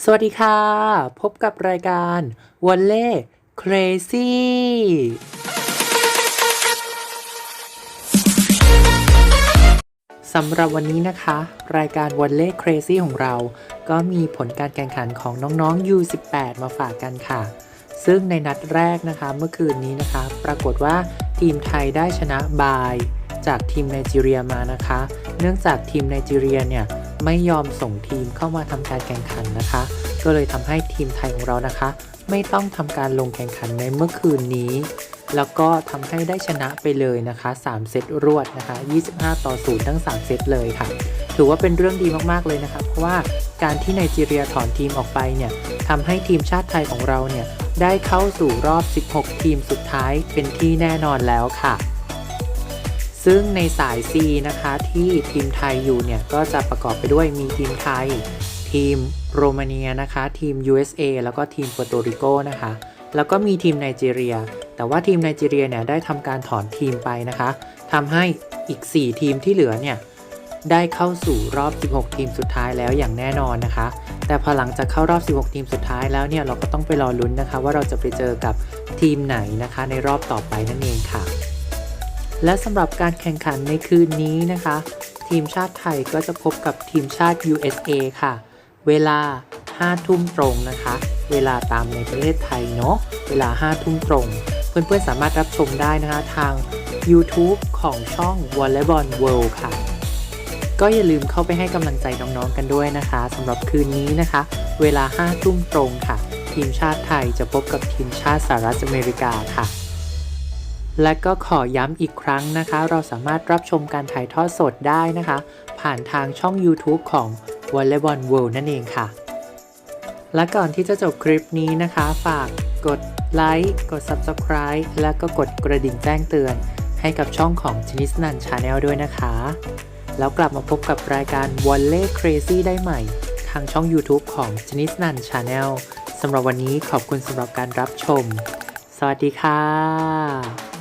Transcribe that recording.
สวัสดีค่ะ พบกับรายการวันเล่ Crazy สำหรับวันนี้นะคะ รายการวันเล่ Crazy ของเรา ก็มีผลการแข่งขันของน้องๆ U18 มาฝากกันค่ะ ซึ่งในนัดแรกนะคะเมื่อคืนนี้นะคะ ปรากฏว่าทีมไทยได้ชนะบาย จากทีมไนจีเรียมานะคะ เนื่องจากทีมไนจีเรียเนี่ยไม่ยอมส่งทีมเข้ามาทำการแข่งขันนะคะ ก็เลยทำให้ทีมไทยของเรานะคะ ไม่ต้องทำการลงแข่งขันในเมื่อคืนนี้ แล้วก็ทำให้ได้ชนะไปเลยนะคะ 3 เซตรวดนะคะ 25 ต่อ 0 ทั้ง 3 เซตเลยค่ะ ถือว่าเป็นเรื่องดีมากๆเลยนะคะ เพราะว่าการที่ไนจีเรียถอนทีมออกไปเนี่ยทำให้ทีมชาติไทยของเราเนี่ยได้เข้าสู่รอบ 16 ทีมสุดท้ายเป็นที่แน่นอนแล้วค่ะ ซึ่งในสาย C นะคะที่ทีมไทยอยู่เนี่ย ก็จะประกอบไปด้วยมีทีมไทย ทีมโรมาเนียนะคะ ทีม USA แล้วก็ทีมปัวโตริโกนะคะ แล้วก็มีทีมไนจีเรีย แต่ว่าทีมไนจีเรียเนี่ยได้ทำการถอนทีมไปนะคะทำให้อีก 4 ทีมที่เหลือเนี่ยได้เข้าสู่รอบ 16 ทีมสุดท้ายแล้วอย่างแน่นอนนะคะ แต่พอหลังจากเข้ารอบ 16 ทีมสุดท้ายแล้วเนี่ยเราก็ต้องไปรอลุ้นนะคะ ว่าเราจะไปเจอกับทีมไหนนะคะ ในรอบต่อไปนั่นเองค่ะ และสำหรับการแข่งขันในคืนนี้นะคะ ทีมชาติไทยก็จะพบกับทีมชาติ USA ค่ะ เวลา 5 ทุ่มตรงนะคะ เวลาตามในประเทศไทยเนาะเวลา 5 ทุ่มตรง เพื่อนๆสามารถรับชมได้นะคะทาง YouTube ของช่อง Volleyball World ค่ะ ก็อย่าลืมเข้าไปให้กำลังใจน้องๆกันด้วยนะคะสำหรับคืนนี้นะคะ เวลา 5 ทุ่มตรงค่ะ ทีมชาติไทยจะพบกับทีมชาติสหรัฐอเมริกาค่ะ และก็ขอย้ำอีกครั้งนะคะ เราสามารถรับชมการถ่ายทอดสดได้นะคะ ผ่านทางช่อง YouTube ของ Volleyball World นั่นเองค่ะ และก่อนที่จะจบคลิปนี้นะคะ ฝากกดไลค์กด Subscribe และก็กดกระดิ่งแจ้งเตือน ให้กับช่องของ c h i n i s n a n Channel ด้วยนะคะ แล้วกลับมาพบกับรายการ Volley Crazy ได้ใหม่ ทางช่อง YouTube ของ c h i n i s n a n Channel สำหรับวันนี้ขอบคุณสำหรับการรับชม สวัสดีค่ะ